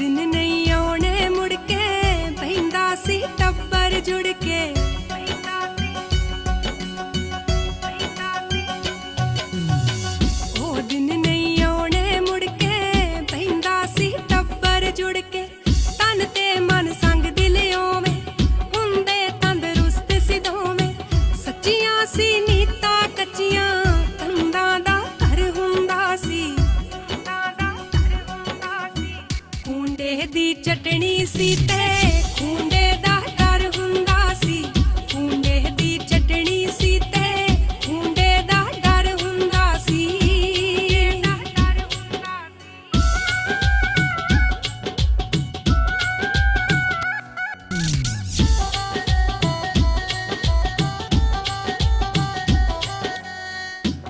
दिन नहीं ਕੁੰਡੇ ਦੀ ਚਟਣੀ ਸੀ ਤੇ